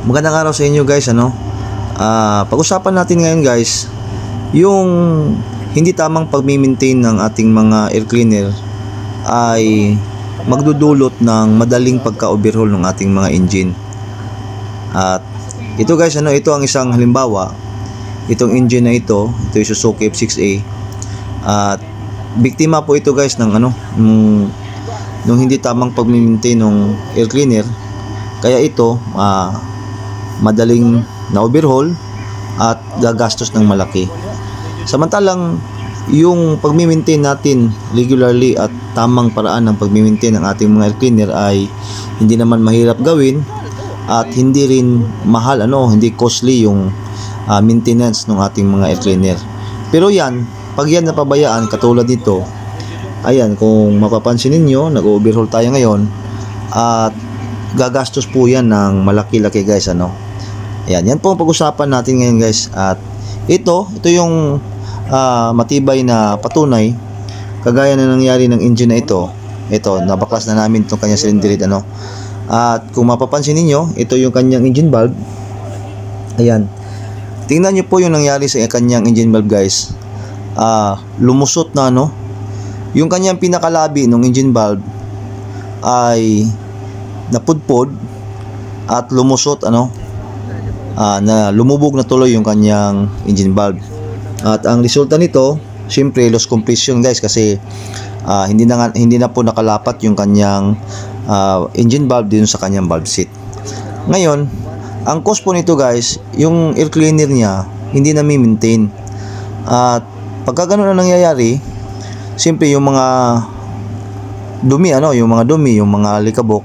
Magandang araw sa inyo guys ano. Ah, pag-usapan natin ngayon guys yung hindi tamang pagmi-maintain ng ating mga air cleaner ay magdudulot ng madaling pagka-overhaul ng ating mga engine. At ito guys ano, ito ang isang halimbawa. Itong engine na ito, ito yung Suzuki F6A. At biktima po ito guys ng ano, nung, nung hindi tamang pagmi-maintain ng air cleaner. Kaya ito, ah, madaling na-overhaul at gagastos ng malaki. Samantalang yung pagmi-maintain natin regularly at tamang paraan ng pagmi-maintain ng ating mga air cleaner ay hindi naman mahirap gawin at hindi rin mahal ano, hindi costly yung ah, maintenance ng ating mga air cleaner. Pero yan, pag yan napabayaan katulad nito, ayan kung mapapansin ninyo, nag-overhaul tayo ngayon at gagastos po yan ng malaki-laki guys ano. Ayan, yan po ang pag-usapan natin ngayon guys. At ito, ito yung ah, matibay na patunay kagaya na nangyari ng engine na ito. Ito, nabaklas na namin itong kanyang cylinder head, ano. At kung mapapansin ninyo, ito yung kanyang engine valve. Ayan. Tingnan nyo po yung nangyari sa kanyang engine valve guys. Ah, lumusot na ano. Yung kanyang pinakalabi ng engine valve ay napudpod at lumusot ano ah, na lumubog na tuloy yung kanyang engine valve. At ang resulta nito, syempre loss completion guys kasi ah, hindi na hindi na po nakalapat yung kanyang ah, engine valve din sa kanyang valve seat. Ngayon, ang cost po nito guys, yung air cleaner niya hindi na maintain. At pagka ganun ang nangyayari, siyempre yung mga dumi ano, yung mga dumi, yung mga likabok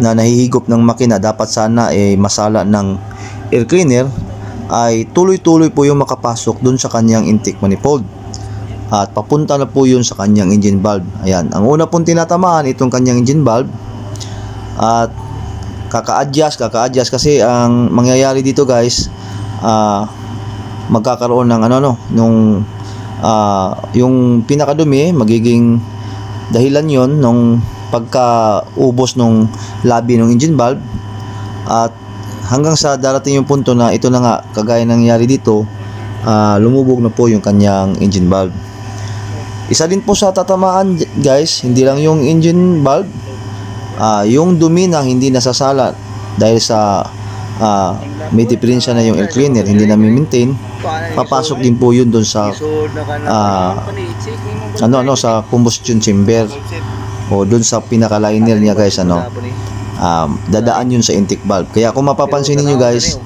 na nahihigop ng makina dapat sana eh masala ng air cleaner ay tuloy-tuloy po yung makapasok dun sa kanyang intake manifold. At papunta na po yun sa kanyang engine valve. Ayan, ang una pong tinatamaan itong kanyang engine valve. At kaka-adjust, kaka-adjust kasi ang mangyayari dito guys ah magkakaroon ng ano no nung ah, yung pinakadumi magiging dahilan yon nung pagka-ubos nung labi ng engine valve. At hanggang sa darating yung punto na ito na nga kagaya ng nangyari dito ah, lumubog na po yung kanyang engine valve isa din po sa tatamaan guys hindi lang yung engine valve ah, yung dumi na hindi nasasala dahil sa ah, may diferensya na yung air cleaner hindi na maintain. Papasok din po yun doon sa ah, ano ano sa combustion chamber o doon sa pinaka-liner niya guys ano um, dadaan yun sa intake valve kaya kung mapapansin niyo guys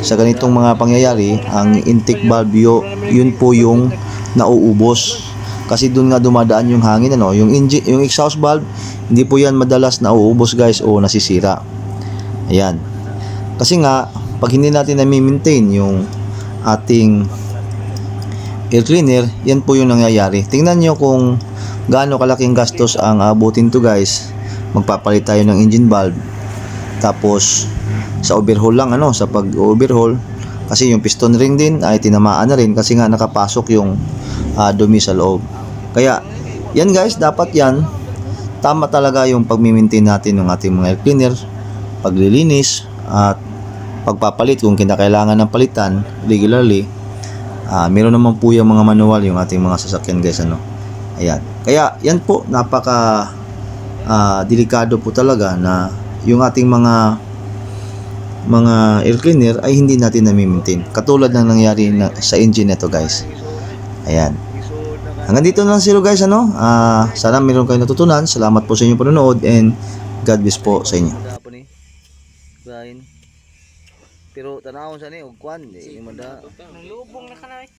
sa ganitong mga pangyayari ang intake valve yo, yun po yung nauubos. Kasi doon nga dumadaan yung hangin ano yung engine yung exhaust valve hindi po yan madalas nauubos guys o nasisira. Ayan. Kasi nga pag hindi natin na maintain yung ating air cleaner yan po yung nangyayari. Tingnan nyo kung gaano kalaking gastos ang abutin to guys magpapalit tayo ng engine valve. Tapos sa overhaul lang ano sa pag overhaul kasi yung piston ring din ay tinamaan na rin kasi nga nakapasok yung ah, dumi sa loob. Kaya yan guys dapat yan tama talaga yung pagmi-maintain natin ng ating mga air cleaner paglilinis at pagpapalit kung kinakailangan ng palitan regularly ah meron naman po yung mga manual yung ating mga sasakyan guys ano. Ayan. Kaya yan po napaka ah, delikado po talaga na yung ating mga mga air cleaner ay hindi natin na-maintain katulad ng nangyari na, sa engine nito guys ayan hanggang dito na lang sila guys ano ah sana meron kayo natutunan salamat po sa inyong panonood and God bless po sa inyo. Pero tanawon sa ni og kwan di mada. Nalubong na ka na eh.